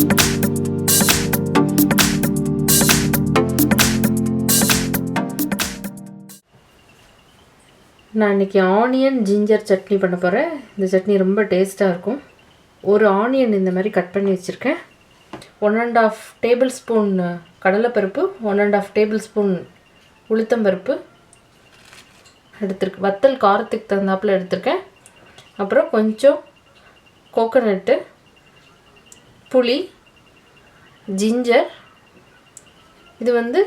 நான் இன்றைக்கி onion ginger chutney பண்ண போகிறேன் இந்த சட்னி ரொம்ப டேஸ்ட்டாக இருக்கும். ஒரு ஆனியன் இந்த மாதிரி கட் பண்ணி வச்சுருக்கேன். One and half table spoon கடலைப்பருப்பு one and half table spoon உளுத்தம்பருப்பு. எடுத்திருக்கு வத்தல் காரத்துக்கு தகுந்தாப்புல எடுத்திருக்கேன். அப்புறம் கொஞ்சம் கோகோனட்டு புளி ஜிஞ்சர் இது வந்து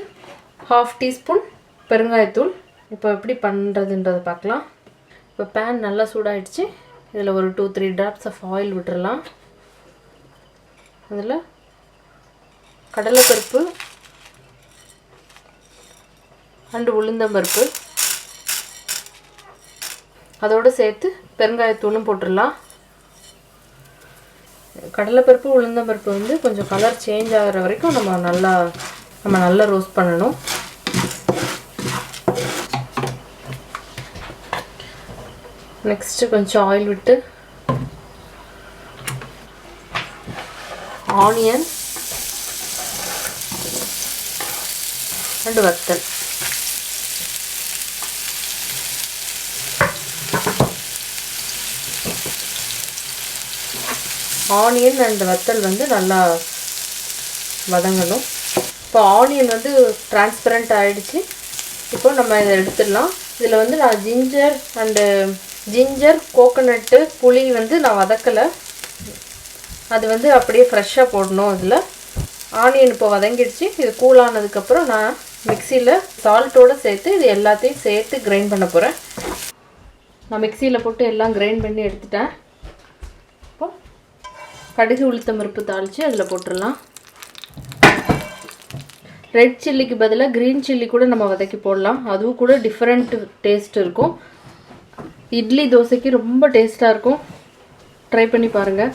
ஹாஃப் டீஸ்பூன் பெருங்காயத்தூள். இப்போ எப்படி பண்ணுறதுன்றதை பார்க்கலாம். இப்போ பேன் நல்லா சூடாகிடுச்சு இதில் ஒரு two three drops of oil விட்டுறலாம். அதில் கடலைப்பருப்பு அண்டு உளுந்தம்பருப்பு. அதோடு சேர்த்து பெருங்காயத்தூளும் போட்டுடலாம் கடலைப்பருப்பு உளுந்தம்பருப்பு வந்து கொஞ்சம் கலர் சேஞ்ச் ஆகிற வரைக்கும் நம்ம நல்லா நம்ம நல்லா ரோஸ்ட் பண்ணணும். நெக்ஸ்ட்டு கொஞ்சம் ஆயில் விட்டு ஆனியன் அண்டு வத்தல். ஆனியன் அண்ட் வத்தல் வந்து நல்லா வதங்கணும். இப்போ ஆனியன் வந்து டிரான்ஸ்பரண்ட் ஆகிடுச்சு இப்போ நம்ம இதை எடுத்துடலாம். இதில் வந்து நான் ஜிஞ்சர் அண்டு ஜிஞ்சர் கோகோனட்டு புளி வந்து நான் வதக்கலை. அது வந்து அப்படியே ஃப்ரெஷ்ஷாக போடணும் அதில் ஆனியன் இப்போ வதங்கிடுச்சு. இது கூலானதுக்கப்புறம் நான் மிக்சியில் சால்ட்டோடு சேர்த்து இது எல்லாத்தையும் சேர்த்து கிரைண்ட் பண்ண போகிறேன் நான் மிக்சியில் போட்டு எல்லாம் கிரைண்ட் பண்ணி எடுத்துட்டேன். கடுகு உளுத்தம் பருப்பு தாளித்து அதில் போட்டுடலாம். ரெட் சில்லிக்கு பதிலாக க்ரீன் சில்லி கூட நம்ம வதக்கி போடலாம். அதுவும் கூட டிஃப்ரெண்ட் டேஸ்ட் இருக்கும். இட்லி தோசைக்கு ரொம்ப டேஸ்ட்டாக இருக்கும். ட்ரை பண்ணி பாருங்கள்